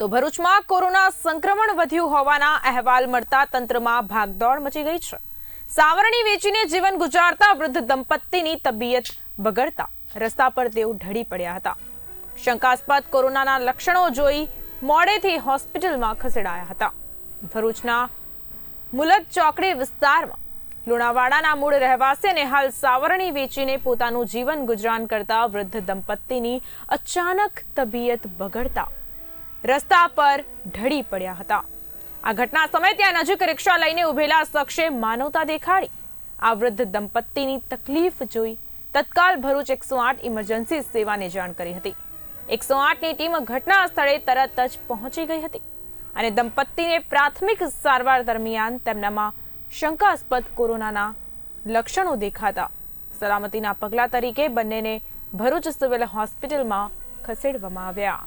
તો ભરૂચમાં કોરોના સંક્રમણ વધ્યું હોવાના અહેવાલ મળતા તંત્રમાં ભાગદોડ મચી ગઈ છે. સાવરણી વેચીને જીવન ગુજારતા વૃદ્ધ દંપતીની તબિયત બગડતા રસ્તા પર તેઓ ઢળી પડ્યા હતા. શંકાસ્પદ કોરોનાના લક્ષણો જોઈ મોડેથી હોસ્પિટલમાં ખસેડાયા હતા. ભરૂચના મુલત ચોકડી વિસ્તારમાં લુણાવાડાના મૂળ રહેવાસી અને હાલ સાવરણી વેચીને પોતાનું જીવન ગુજરાન કરતા વૃદ્ધ દંપતીની અચાનક તબિયત બગડતા રસ્તા પર ઢળી પડ્યા હતા. આ ઘટના સમયે ત્યાં નજીક રિક્ષા લઈને ઉભેલા શખ્સે માનવતા દેખાડી, આ વૃદ્ધ દંપતીની તકલીફ જોઈ તત્કાલ ભરૂચ એકસો આઠ ઇમરજન્સી સેવાને જાણ કરી હતી. એકસો આઠની ટીમ ઘટના સ્થળે તરત જ પહોંચી ગઈ હતી અને દંપતીને પ્રાથમિક સારવાર દરમિયાન તેમનામાં શંકાસ્પદ કોરોનાના લક્ષણો દેખાતા. સલામતીના પગલા તરીકે બંનેને ભરૂચ સિવિલ હોસ્પિટલમાં ખસેડવામાં આવ્યા.